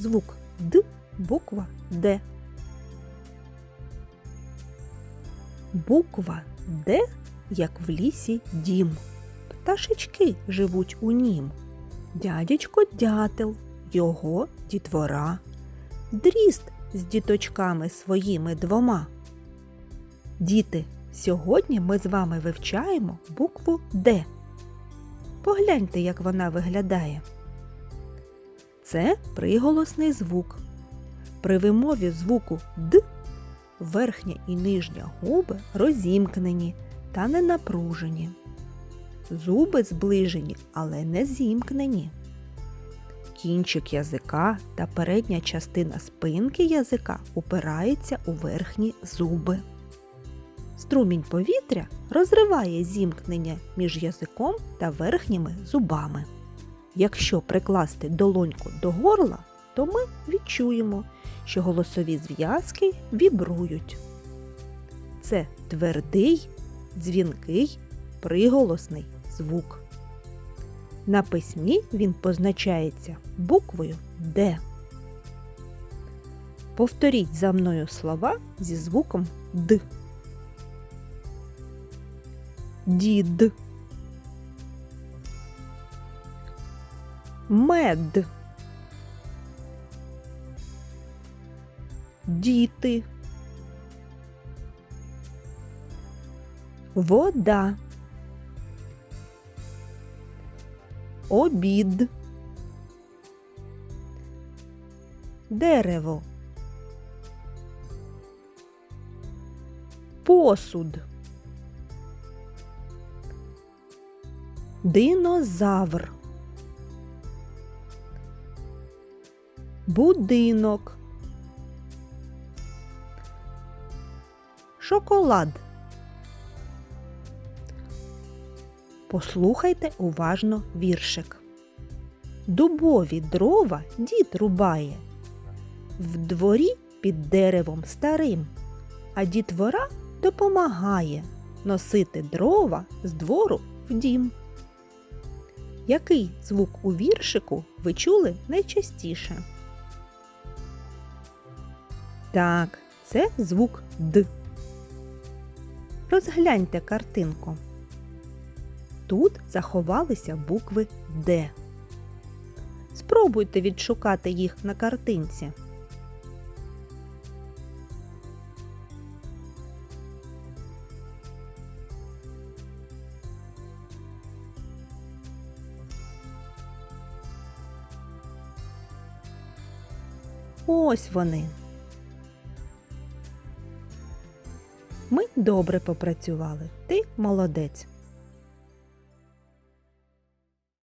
звук Д, буква Д. Буква Д, як в лісі дім. Пташечки живуть у нім. Дядечко дятел, його дітвора. Дріст з діточками своїми двома. Діти, сьогодні ми з вами вивчаємо букву Д. Погляньте, як вона виглядає. Це приголосний звук. При вимові звуку Д верхня і нижня губи розімкнені та не напружені. Зуби зближені, але не зімкнені. Кінчик язика та передня частина спинки язика упираються у верхні зуби. Струмінь повітря розриває зімкнення між язиком та верхніми зубами. Якщо прикласти долоньку до горла, то ми відчуємо, що голосові зв'язки вібрують. Це твердий, дзвінкий, приголосний звук. На письмі він позначається буквою Д. Повторіть за мною слова зі звуком Д. Дід. Мед. Діти. Вода. Обід. Дерево. Посуд. Динозавр. Будинок. Шоколад. Послухайте уважно віршик. Дубові дрова дід рубає. В дворі під деревом старим, а дітвора допомагає носити дрова з двору в дім. Який звук у віршику ви чули найчастіше? Так, це звук Д. Розгляньте картинку. Тут заховалися букви Д. Спробуйте відшукати їх на картинці. Ось вони. Ми добре попрацювали. Ти молодець.